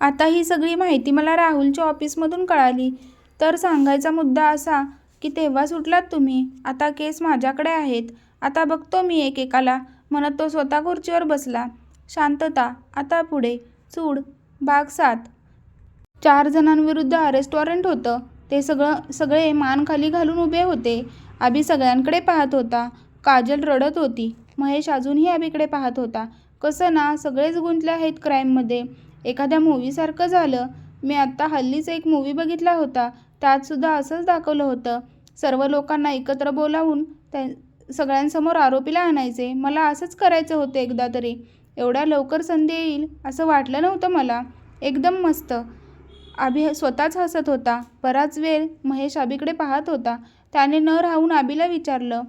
आता ही सगळी माहिती मला राहुलच्या ऑफिसमधून कळाली. तर सांगायचा मुद्दा असा की तेव्हा सुटलात तुम्ही. आता केस माझ्याकडे आहेत. आता बघतो मी एकेकाला. म्हणत तो स्वतः खुर्चीवर बसला. शांतता आता पुढे. चूड भाग सात. चार जणांविरुद्ध अरेस्ट वॉरंट होतं. ते सगळं सगळे मान खाली घालून उभे होते. आबी सगळ्यांकडे पाहत होता. काजल रडत होती. महेश अजूनही आबीकडे पाहत होता. कसं ना सगळेच गुंतले आहेत क्राईममध्ये एखाद्या मूवीसारखं झालं. मी आत्ता हल्लीच एक मूवी बघितला होता. त्यातसुद्धा असंच दाखवलं होतं. सर्व लोकांना एकत्र बोलावून त्या सगळ्यांसमोर आरोपीला आणायचे. मला असंच करायचं होतं एकदा तरी. एवढ्या लवकर संधी येईल असं वाटलं नव्हतं मला. एकदम मस्त. आबी स्वतःच हसत होता. बराच वेळ महेश आबीकडे पाहत होता. त्याने न राहून आबीला विचारलं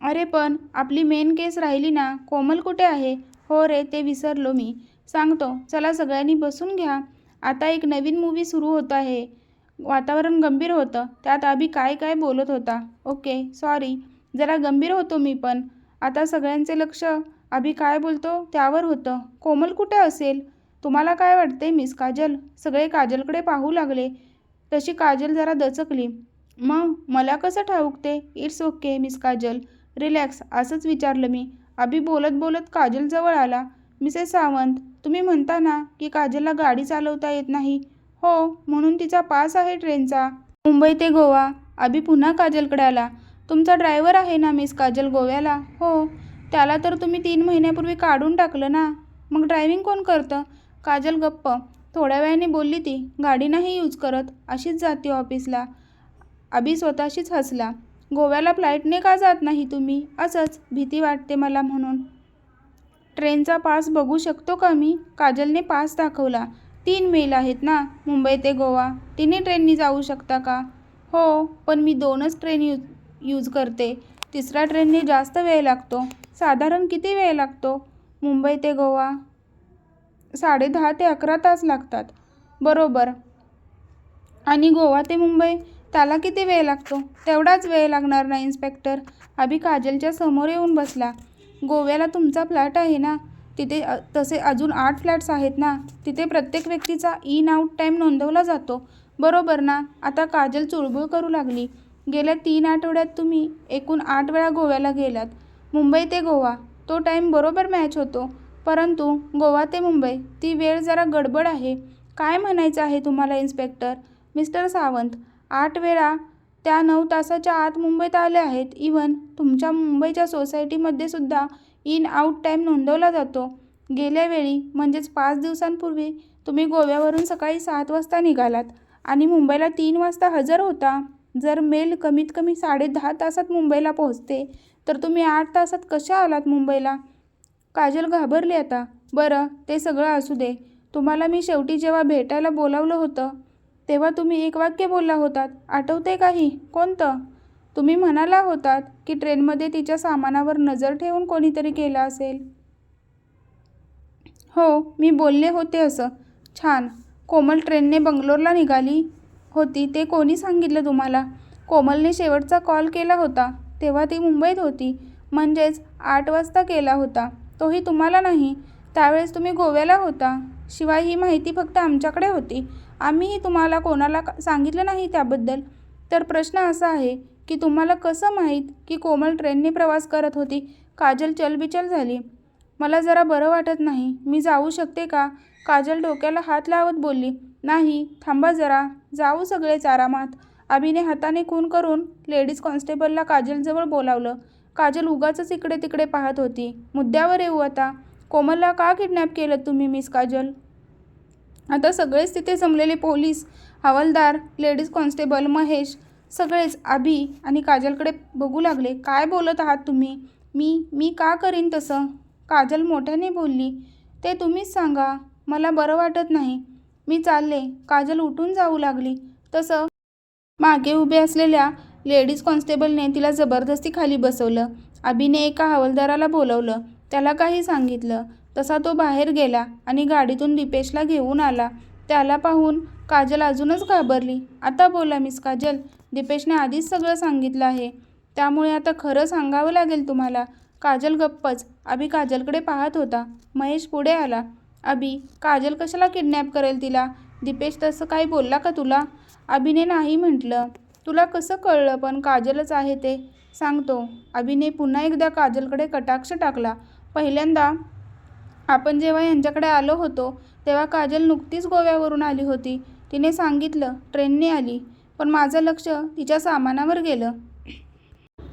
अरे पण आपली मेन केस राहिली ना? कोमल कुठे आहे? हो रे ते विसरलो मी. सांगतो चला सगळ्यांनी बसून घ्या. आता एक नवीन मूवी सुरू होत आहे. वातावरण गंभीर होतं. त्यात आबी काय काय बोलत होता. ओके सॉरी जरा गंभीर होतो मी पण. आता सगळ्यांचे लक्ष अभि काय बोलतो त्यावर होतं. कोमल कुठे असेल? तुम्हाला काय वाटते मिस काजल? सगळे काजलकडे पाहू लागले. तशी काजल जरा दचकली. मग मला कसं ठाऊक ते it's okay miss Kajal. Relax असंच विचारलं मी. अभि बोलत बोलत काजलजवळ आला. मिसेस सावंत तुम्ही म्हणता ना की काजलला गाडी चालवता येत नाही. हो म्हणून तिचा पास आहे ट्रेनचा. मुंबई ते गोवा. अभि पुन्हा काजलकडे आला. तुमचा ड्रायव्हर आहे ना मिस काजल गोव्याला? हो. त्याला तर तुम्ही तीन महिन्यापूर्वी काढून टाकलं ना. मग ड्रायव्हिंग कोण करतं? काजल गप्प. थोड्या वेळाने बोलली ती. गाडी नाही यूज करत. अशीच जाते ऑफिसला. अभि स्वतःशीच हसला. गोव्याला फ्लाईटने का जात नाही तुम्ही? असंच भीती वाटते मला म्हणून. ट्रेनचा पास बघू शकतो का मी? काजलने पास दाखवला. तीन मेल आहेत ना? मुंबई ते गोवा. तिन्ही ट्रेननी जाऊ शकता का? हो पण मी दोनच ट्रेन यूज यूज करते. तिसऱ्या ट्रेनने जास्त वेळ लागतो. साधारण किती वेळ लागतो? मुंबई ते गोवा. साडे दहा ते अकरा तास लागतात. बरोबर. आणि गोवा ते मुंबई? त्याला किती वेळ लागतो? तेवढाच वेळ लागणार ना इन्स्पेक्टर? अभि काजलच्या समोर येऊन बसला. गोव्याला तुमचा फ्लॅट आहे ना? तिथे तसे अजून आठ फ्लॅट्स आहेत ना? तिथे प्रत्येक व्यक्तीचा इन आऊट टाईम नोंदवला जातो. बरोबर ना? आता काजल चुळबुळ करू लागली. गेल्या तीन आठवड्यात तुम्ही एकूण आठ वेळा गोव्याला गेलात. मुंबई ते गोवा तो टाईम बरोबर मॅच होतो. परंतु गोवा ते मुंबई ती वेळ जरा गडबड आहे. काय म्हणायचं आहे तुम्हाला इन्स्पेक्टर? मिस्टर सावंत आठ वेळा त्या नऊ तासाच्या आत मुंबईत आल्या आहेत. इवन तुमच्या मुंबईच्या सोसायटीमध्ये सुद्धा इन आऊट टाईम नोंदवला जातो. गेल्या वेळी म्हणजेच पाच दिवसांपूर्वी तुम्ही गोव्यावरून सकाळी सात वाजता निघालात आणि मुंबईला तीन वाजता हजर होता. जर मेल कमीत कमी साडे दहा तासात मुंबईला पोहोचते तर तुम्ही आठ तासात कशा आलात मुंबईला? काजल घाबरली आता. बरं ते सगळं असू दे. तुम्हाला मी शेवटी जेव्हा भेटायला बोलावलं होतं तेव्हा तुम्ही एक वाक्य बोलला होतात. आठवते काही? कोणतं? तुम्ही म्हणाला होतात की ट्रेनमध्ये तिच्या सामानावर नजर ठेवून कोणीतरी केलं असेल. हो मी बोलले होते असं. छान. कोमल ट्रेनने बंगलोरला निघाली होती. ते कोणी सांगितलं तुम्हाला? कोमलने शेवटचा कॉल केला होता. तेव्हा ती मुंबईत होती. म्हणजेच आठ वाजता केला होता. तोही तुम्हाला नाही. त्यावेळेस तुम्ही गोव्याला होता. शिवाय ही माहिती फक्त आमच्याकडे होती. आम्हीही तुम्हाला कोणाला का- सांगितलं नाही त्याबद्दल? तर प्रश्न असा आहे की तुम्हाला कसं माहीत की कोमल ट्रेनने प्रवास करत होती? काजल चलबिचल झाली. मला जरा बरं वाटत नाही. मी जाऊ शकते का? काजल डोक्याला हात लावत बोलली. नाही थांबा जरा. जाऊ सगळेच आरामात अभिने हाताने खून करून लेडीज कॉन्स्टेबलला काजलजवळ बोलावलं. काजल उगाच इकडे तिकडे पाहत होती. मुद्द्यावर येऊ आता. कोमलला का किडनॅप केलं तुम्ही मिस काजल? आता सगळेच तिथे जमलेले पोलीस हवालदार लेडीज कॉन्स्टेबल महेश सगळेच आभी आणि काजलकडे बघू लागले. काय बोलत आहात तुम्ही? मी मी का करीन तसं? काजल मोठ्याने बोलली ते तुम्हीच सांगा. मला बरं वाटत नाही. मी चालले. काजल उठून जाऊ लागली. तसं मागे उभे असलेल्या लेडीज कॉन्स्टेबलने तिला जबरदस्ती खाली बसवलं. अभिने एका हवालदाराला बोलवलं. त्याला काही सांगितलं. तसा तो बाहेर गेला आणि गाडीतून दिपेशला घेऊन आला. त्याला पाहून काजल अजूनच घाबरली. आता बोला मिस काजल. दिपेशने आधीच सगळं सांगितलं आहे. त्यामुळे आता खरं सांगावं लागेल तुम्हाला. काजल गप्पच. अभि काजलकडे पाहत होता. महेश पुढे आला. अभि काजल कशाला किडनॅप करेल तिला? दिपेश तसं काही बोलला का तुला? अभिने नाही म्हटलं. तुला कसं कळलं? पण काजलच आहे ते. सांगतो. अभिने पुन्हा एकदा काजलकडे कटाक्ष टाकला. पहिल्यांदा आपण जेव्हा यांच्याकडे आलो होतो तेव्हा काजल नुकतीच गोव्यावरून आली होती. तिने सांगितलं ट्रेनने आली. पण माझं लक्ष तिच्या सामानावर गेलं.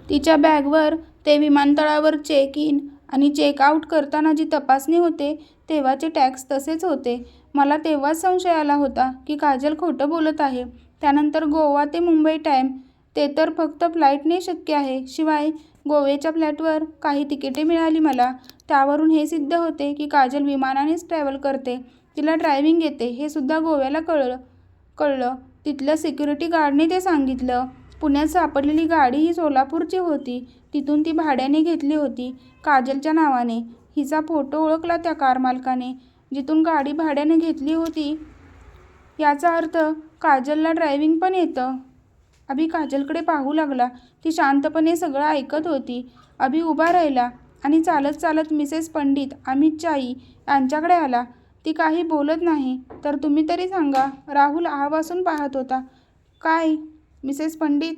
तिच्या बॅगवर ते विमानतळावर चेक इन आणि चेक आऊट करताना जी तपासणी होते तेव्हाचे टॅक्स तसेच होते. मला तेव्हाच संशय आला होता की काजल खोटं बोलत आहे. त्यानंतर गोवा ते मुंबई टाईम ते तर फक्त फ्लाईटने शक्य आहे. शिवाय गोव्याच्या फ्लॅटवर काही तिकिटे मिळाली मला. त्यावरून हे सिद्ध होते की काजल विमानानेच ट्रॅव्हल करते. तिला ड्रायव्हिंग येते हे सुद्धा गोव्याला कळलं कळलं. तिथल्या सिक्युरिटी गार्डने ते सांगितलं. पुण्यात सापडलेली गाडी ही सोलापूरची होती. तिथून ती भाड्याने घेतली होती काजलच्या नावाने. हिचा फोटो ओळखला त्या कार मालकाने. जिथून गाडी भाड्याने घेतली होती. याचा अर्थ काजलला ड्रायव्हिंग पण येतं. अभि काजलकडे पाहू लागला ती शांतपणे सगळं ऐकत होती. अभि उभा राहिला. आणि चालत चालत मिसेस पंडित अमितची आई यांच्याकडे आला. ती काही बोलत नाही तर तुम्ही तरी सांगा. राहुल आवासून पाहत होता. काय मिसेस पंडित?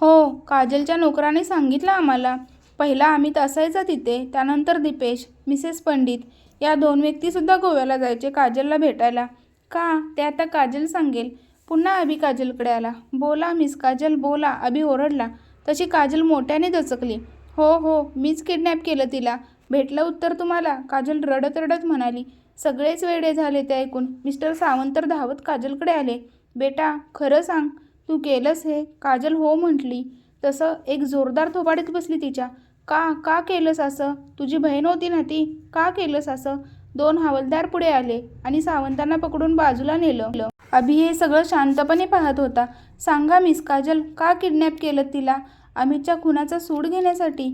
हो काजलच्या नोकराने सांगितलं आम्हाला. पहिला अमित असायचा तिथे त्यानंतर दीपेश मिसेस पंडित. या दोन व्यक्तीसुद्धा गोव्याला जायचे काजलला भेटायला. का? ते आता काजल सांगेल. पुन्हा अभि काजलकडे आला. बोला मिस काजल बोला. अभि ओरडला. तशी काजल मोठ्याने दचकली. हो हो मीच किडनॅप केलं तिला. भेटलं उत्तर तुम्हाला? काजल रडत रडत म्हणाली. सगळेच वेडे झाले ते ऐकून. मिस्टर सावंत तर धावत काजलकडे आले. बेटा खरं सांग तू केलंस हे? काजल हो म्हटली. तसं एक जोरदार थोबाडीत बसली तिच्या. का का केलंस असं? तुझी बहीण होती ना ती? का केलंस असं? दोन हवलदार पुढे आले आणि सावंतांना पकडून बाजूला नेलं. अभि हे सगळं शांतपणे पाहत होता. सांगा मिस काजल का किडनॅप केलं तिला? अमितच्या खुनाचा सूड घेण्यासाठी?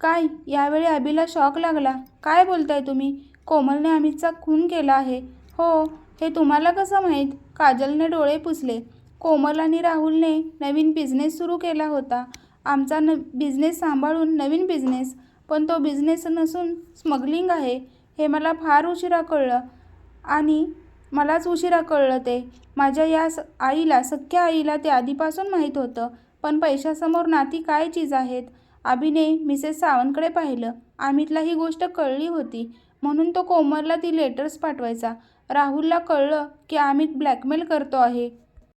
काय? यावेळी अभिला शॉक लागला. काय बोलताय तुम्ही? कोमलने अमितचा खून केला आहे. हो हे तुम्हाला कसं माहीत? काजलने डोळे पुसले. कोमल आणि राहुलने नवीन बिझनेस सुरू केला होता. आमचा न बिझनेस सांभाळून नवीन बिझनेस पण तो बिझनेस नसून स्मगलिंग आहे हे मला फार उशिरा कळलं. आणि मलाच उशिरा कळलं ते. माझ्या या स आईला सख्या आईला ते आधीपासून माहीत होतं. पण पैशासमोर नाती काय चीज आहेत? अभिने मिसेस सावंतकडे पाहिलं. अमितला ही गोष्ट कळली होती. म्हणून तो कोमलला ती लेटर्स पाठवायचा. राहुलला कळलं की अमित ब्लॅकमेल करतो आहे.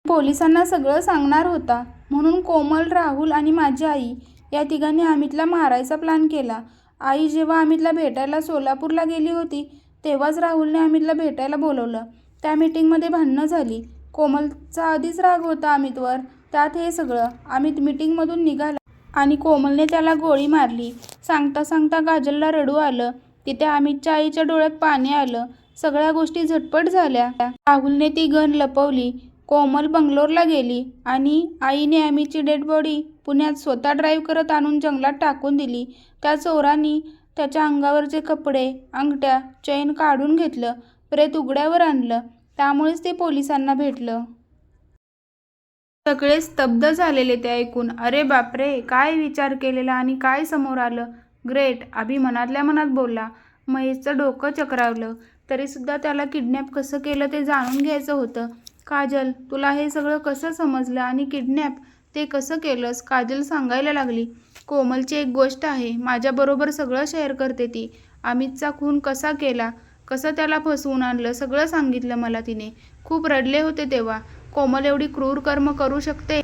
पोलिसांना सगळं सांगणार होता. म्हणून कोमल राहुल आणि माझी आई या तिघांनी अमितला मारायचा प्लॅन केला. आई जेव्हा अमितला भेटायला सोलापूरला गेली होती तेव्हाच राहुलने अमितला भेटायला बोलवलं. त्या मिटिंगमध्ये भांडणं झाली. कोमलचा आधीच राग होता अमितवर. त्यात हे सगळं अमित मीटिंगमधून निघाला आणि कोमलने त्याला गोळी मारली. सांगता सांगता काजलला रडू आलं. तिथे अमितच्या आईच्या डोळ्यात पाणी आलं. सगळ्या गोष्टी झटपट झाल्या. राहुलने ती गन लपवली. कोमल बंगलोरला गेली आणि आईने अमितची डेड बॉडी पुण्यात स्वतः ड्राईव्ह करत आणून जंगलात टाकून दिली. त्या चोरांनी त्याच्या अंगावरचे कपडे अंगठ्या चैन काढून घेतलं. प्रेत उघड्यावर आणलं. त्यामुळेच ते पोलिसांना भेटलं. सगळे स्तब्ध झालेले ते ऐकून अरे बापरे काय विचार केलेला आणि काय समोर आलं? ग्रेट अभि मनातल्या मनात बोलला. महेशचं डोकं चक्रावलं. तरीसुद्धा त्याला किडनॅप कसं केलं ते जाणून घ्यायचं होतं. काजल तुला हे सगळं कसं समजलं आणि किडनॅप ते कसं केलंस? काजल सांगायला लागली. कोमलची एक गोष्ट आहे माझ्याबरोबर सगळं शेअर करते ती. अमितचा खून कसा केला? कसं त्याला फसवून आणलं? सगळं सांगितलं मला तिने. खूप रडले होते तेव्हा. कोमल एवढी क्रूर कर्म करू शकते?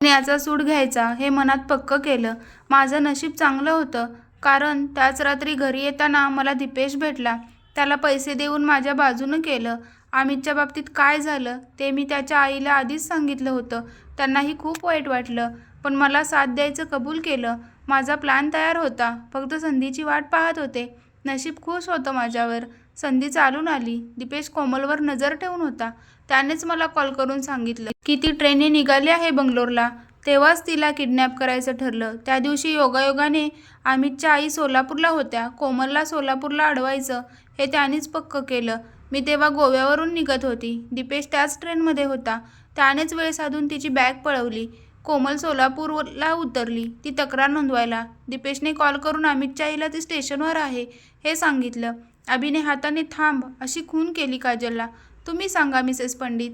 याचा सूड घ्यायचा हे मनात पक्क केलं. माझं नशीब चांगलं होतं कारण त्याच रात्री घरी येताना मला दिपेश भेटला. त्याला पैसे देऊन माझ्या बाजूनं केलं. अमितच्या बाबतीत काय झालं ते मी त्याच्या आईला आधीच सांगितलं होतं. त्यांनाही खूप वाईट वाटलं पण मला साथ द्यायचं कबूल केलं. माझा प्लॅन तयार होता. फक्त संधीची वाट पाहत होते. नशीब खुश होतं माझ्यावर. संधी चालून आली. दिपेश कोमलवर नजर ठेवून होता. त्यानेच मला कॉल करून सांगितलं की ती ट्रेनने निघाली आहे बंगलोरला. तेव्हाच तिला किडनॅप करायचं ठरलं. त्या दिवशी योगायोगाने अमितच्या आई सोलापूरला होत्या. कोमलला सोलापूरला अडवायचं हे त्यानेच पक्क केलं. मी तेव्हा गोव्यावरून निघत होती. दिपेश त्याच ट्रेनमध्ये होता. त्यानेच वेळ साधून तिची बॅग पळवली. कोमल सोलापूरला उतरली. ती तक्रार नोंदवायला. दिपेशने कॉल करून अमितच्या आईला ती स्टेशनवर आहे हे सांगितलं. अभिने हाताने थांब अशी खून केली काजलला. तुम्ही सांगा मिसेस पंडित.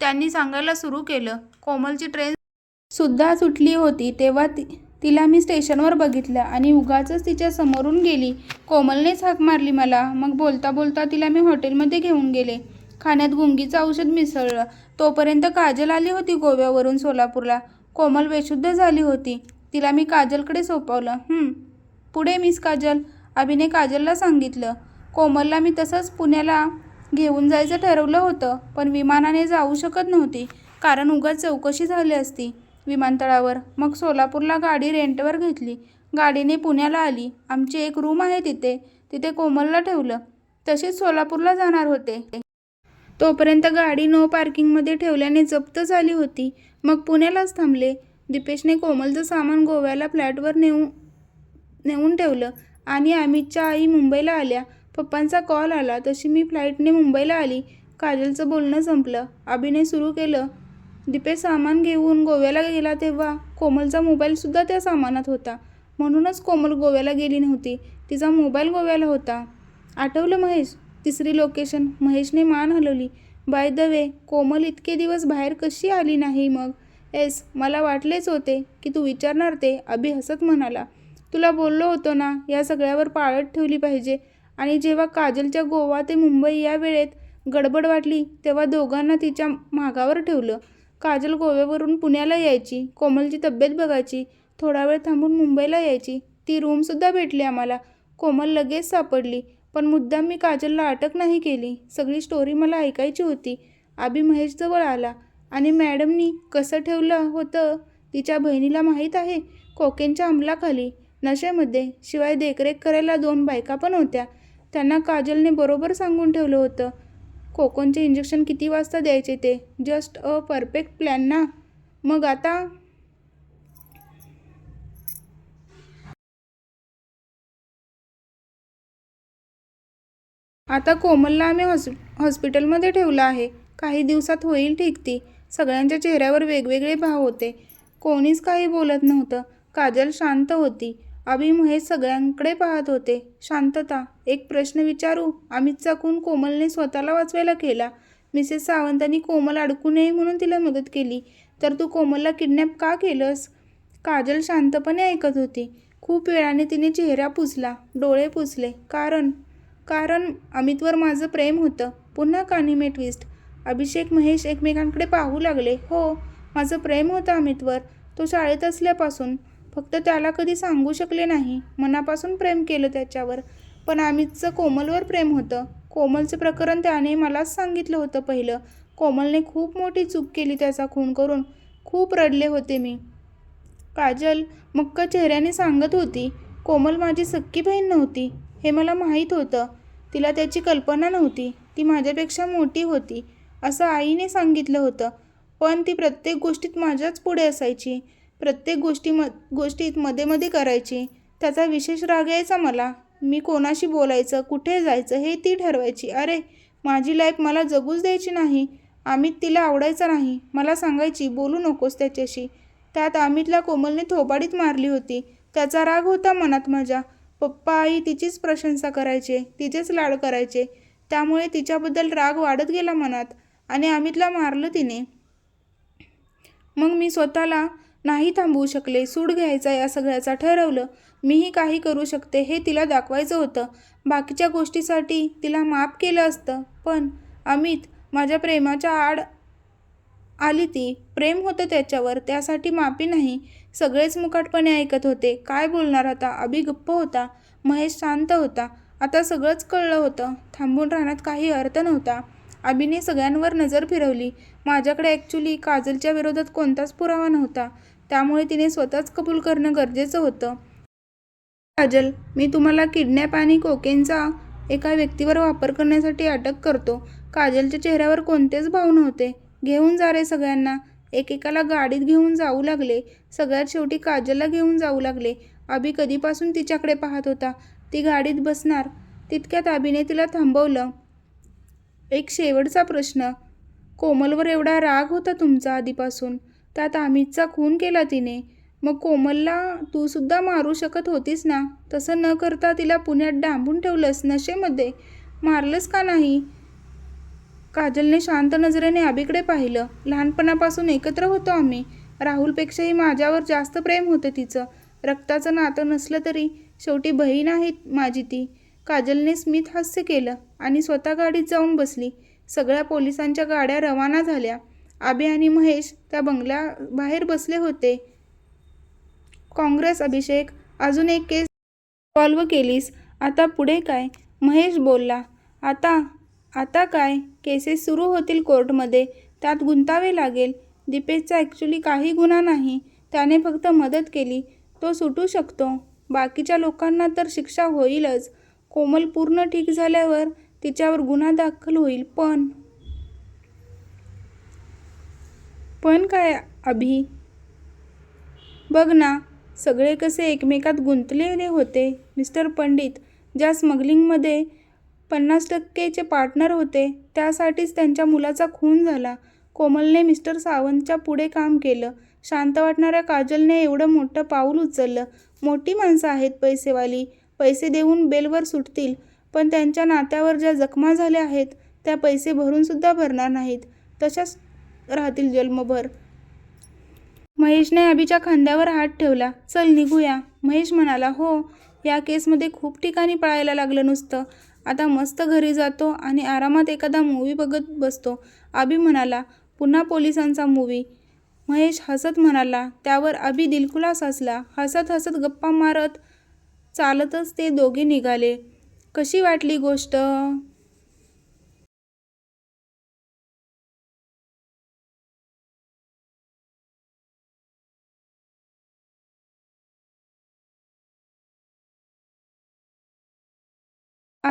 त्यांनी सांगायला सुरू केलं. कोमलची ट्रेन सुद्धा सुटली होती. तेव्हा ती तिला मी स्टेशनवर बघितलं आणि उगाचच तिच्या समोरून गेली. कोमलनेच हाक मारली मला. मग बोलता बोलता तिला मी हॉटेलमध्ये घेऊन गेले. खाण्यात गुंगीचं औषध मिसळलं. तोपर्यंत काजल आली होती गोव्यावरून सोलापूरला. कोमल बेशुद्ध झाली होती. तिला मी काजलकडे सोपवलं. पुढे मिस काजल. अभिने काजलला सांगितलं. कोमलला मी तसंच पुण्याला घेऊन जायचं ठरवलं होतं पण विमानाने जाऊ शकत नव्हती कारण उगाच चौकशी झाली असती विमानतळावर. मग सोलापूरला गाडी रेंटवर घेतली. गाडीने पुण्याला आली. आमची एक रूम आहे तिथे. तिथे कोमलला ठेवलं. तसेच सोलापूरला जाणार होते. तोपर्यंत गाडी नो पार्किंगमध्ये ठेवल्याने जप्त झाली होती. मग पुण्यालाच थांबले. दिपेशने कोमलचं सामान गोव्याला फ्लॅटवर नेऊन नेऊन ठेवलं आणि अमितच्या आई मुंबईला आल्या. पप्पांचा कॉल आला तशी मी फ्लाईटने मुंबईला आली. काजलचं बोलणं संपलं. अभिनय सुरू केलं. दिपे सामान घेऊन गोव्याला गेला तेव्हा कोमलचा मोबाईलसुद्धा त्या सामानात होता. म्हणूनच कोमल गोव्याला गेली नव्हती. तिचा मोबाईल गोव्याला होता. आठवलं महेश? तिसरी लोकेशन. महेशने मान हलवली. बाय द वे कोमल इतके दिवस बाहेर कशी आली नाही मग? एस मला वाटलेच होते की तू विचारणार ते. अभि हसत म्हणाला. तुला बोललो होतो ना या सगळ्यावर पाळत ठेवली पाहिजे. आणि जेव्हा काजलच्या गोवा ते मुंबई या वेळेत गडबड वाटली तेव्हा दोघांना तिच्या मागावर ठेवलं. काजल गोव्यावरून पुण्याला यायची कोमलची तब्येत बघायची थोडा वेळ थांबून मुंबईला यायची. ती रूमसुद्धा भेटली आम्हाला. कोमल लगेच सापडली पण मुद्दाम मी काजलला अटक नाही केली. सगळी स्टोरी मला ऐकायची होती. आबी महेशजवळ आला. आणि मॅडमनी कसं ठेवलं होतं तिच्या बहिणीला माहीत आहे? कोकेनच्या अंमलाखाली. नशेमध्ये. शिवाय देखरेख करायला दोन बायका पण होत्या. त्यांना काजलने बरोबर सांगून ठेवलं होतं. कोकोनचे इंजेक्शन किती वाजता द्यायचे ते? जस्ट अ परफेक्ट प्लॅन ना? मग आता? आता कोमलला आम्ही हॉस हॉस्पिटलमध्ये ठेवलं आहे. काही दिवसात होईल ठीक ती. सगळ्यांच्या चेहऱ्यावर वेगवेगळे भाव होते. कोणीच काही बोलत नव्हतं. काजल शांत होती. अभिम हे सगळ्यांकडे पाहत होते. शांतता एक प्रश्न विचारू? अमितचा खून कोमलने स्वतःला वाचवायला केला. मिसेस सावंतांनी कोमल अडकू नये म्हणून तिला मदत केली. तर तू कोमलला किडनॅप का केलंस? काजल शांतपणे ऐकत होती. खूप वेळाने तिने चेहरा पुसला. डोळे पुसले. कारण? कारण अमितवर माझं प्रेम होतं. पुन्हा कानिमे ट्विस्ट. अभिषेक महेश एकमेकांकडे पाहू लागले. हो माझं प्रेम होतं अमितवर. तो शाळेत असल्यापासून. फक्त त्याला कधी सांगू शकले नाही. मनापासून प्रेम केलं त्याच्यावर. पण अमितचं कोमलवर प्रेम होतं. कोमलचं प्रकरण त्याने मलाच सांगितलं होतं पहिलं. कोमलने खूप मोठी चूक केली त्याचा खून करून. खूप रडले होते मी. काजल मक्क चेहऱ्याने सांगत होती कोमल माझी सख्खी बहीण नव्हती. हे मला माहीत होतं. तिला त्याची कल्पना नव्हती. ती माझ्यापेक्षा मोठी होती. असं आईने सांगितलं होतं. पण ती प्रत्येक गोष्टीत माझ्याच पुढे असायची. प्रत्येक गोष्टी म गोष्टीत मध्ये मध्ये करायची त्याचा विशेष राग यायचा मला. मी कोणाशी बोलायचं कुठे जायचं हे ती ठरवायची. अरे माझी लाईफ मला जगूच द्यायची नाही. अमित तिला आवडायचा नाही. मला सांगायची बोलू नकोस त्याच्याशी. त्यात अमितला कोमलने थोबाडीत मारली होती. त्याचा राग होता मनात माझ्या. पप्पा आई तिचीच प्रशंसा करायचे तिचेच लाड करायचे. त्यामुळे तिच्याबद्दल राग वाढत गेला मनात आणि अमितला मारलं तिने. मग मी स्वतःला नाही थांबवू शकले. सूड घ्यायचा या सगळ्याचा ठरवलं. मीही काही करू शकते हे तिला दाखवायचं होतं. बाकीच्या गोष्टीसाठी तिला माफ केलं असतं. पण अमित माझ्या प्रेमाच्या आड आली ती. प्रेम होतं त्याच्यावर. त्यासाठी माफी नाही. सगळेच मुकाटपणे ऐकत होते. काय बोलणार आता? अभि गप्प होता. महेश शांत होता. आता सगळंच कळलं होतं. थांबून राहण्यात काही अर्थ नव्हता. अभिने सगळ्यांवर नजर फिरवली. माझ्याकडे ॲक्च्युली काजलच्या विरोधात कोणताच पुरावा नव्हता. त्यामुळे तिने स्वतःच कबूल करणं गरजेचं होतं. काजल मी तुम्हाला किडनॅप आणि कोकेनचा एका व्यक्तीवर वापर करण्यासाठी अटक करतो. काजलच्या चेहऱ्यावर कोणतेच भाव नव्हते. घेऊन जा रे सगळ्यांना. एकेकाला गाडीत घेऊन जाऊ लागले. सगळ्यात शेवटी काजलला घेऊन जाऊ लागले. अभि कधीपासून तिच्याकडे पाहत होता. ती गाडीत बसणार. तितक्यात अभिने तिला थांबवलं. एक शेवटचा प्रश्न. कोमलवर एवढा राग होता तुमचा आधीपासून? त्यात अमितचा खून केला तिने. मग कोमलला तूसुद्धा मारू शकत होतीस ना? तसं न करता तिला पुण्यात डांबून ठेवलंस नशेमध्ये. मारलंस का नाही? काजलने शांत नजरेने आबीकडे पाहिलं. लहानपणापासून एकत्र होतो आम्ही. राहुलपेक्षाही माझ्यावर जास्त प्रेम होतं तिचं. रक्ताचं नातं नसलं तरी शेवटी बहीण आहे माझी ती. काजलने स्मित हास्य केलं आणि स्वतः गाडीत जाऊन बसली. सगळ्या पोलिसांच्या गाड्या रवाना झाल्या. आबे आणि महेश त्या बंगल्या बाहेर बसले होते. काँग्रेस अभिषेक अजून एक केस सॉल्व केलीस. आता पुढे काय? महेश बोलला आता आता काय? केसेस सुरू होतील कोर्टमध्ये. त्यात गुंतावे लागेल. दीपेशचा ॲक्च्युली काही गुन्हा नाही. त्याने फक्त मदत केली. तो सुटू शकतो. बाकीच्या लोकांना तर शिक्षा होईलच. कोमल पूर्ण ठीक झाल्यावर तिच्यावर गुन्हा दाखल होईल पण पण काय अभि? बघ ना सगळे कसे एकमेकात गुंतलेले होते. मिस्टर पंडित ज्या स्मगलिंगमध्ये पन्नास टक्केचे पार्टनर होते त्यासाठीच त्यांच्या मुलाचा खून झाला. कोमलने मिस्टर सावंतच्या पुढे काम केलं. शांत वाटणाऱ्या काजलने एवढं मोठं पाऊल उचललं. मोठी माणसं आहेत पैसेवाली. पैसे देऊन बेलवर सुटतील. पण त्यांच्या नात्यावर ज्या जखमा झाल्या आहेत त्या पैसे भरूनसुद्धा भरणार नाहीत. तशाच राहतील जन्मभर. महेशने अभिच्या खांद्यावर हात ठेवला. चल निघूया. महेश म्हणाला हो या केसमध्ये खूप ठिकाणी पळायला लागलं नुसतं. आता मस्त घरी जातो आणि आरामात एखादा मूवी बघत बसतो. अभि म्हणाला पुन्हा पोलिसांचा मूवी महेश हसत म्हणाला त्यावर अभि दिलखुलास हसला. हसत हसत गप्पा मारत चालतच ते दोघे निघाले. कशी वाटली गोष्ट?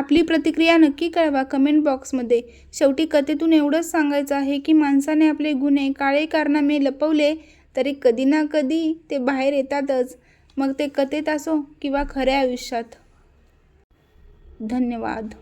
आपली प्रतिक्रिया नक्की कळवा कमेंट बॉक्समध्ये. शेवटी कथेतून एवढंच सांगायचं आहे की माणसाने आपले गुन्हे काळे कारनामे लपवले तरी कधी ना कधी ते बाहेर येतातच. मग ते कथेत असो किंवा खऱ्या आयुष्यात. धन्यवाद.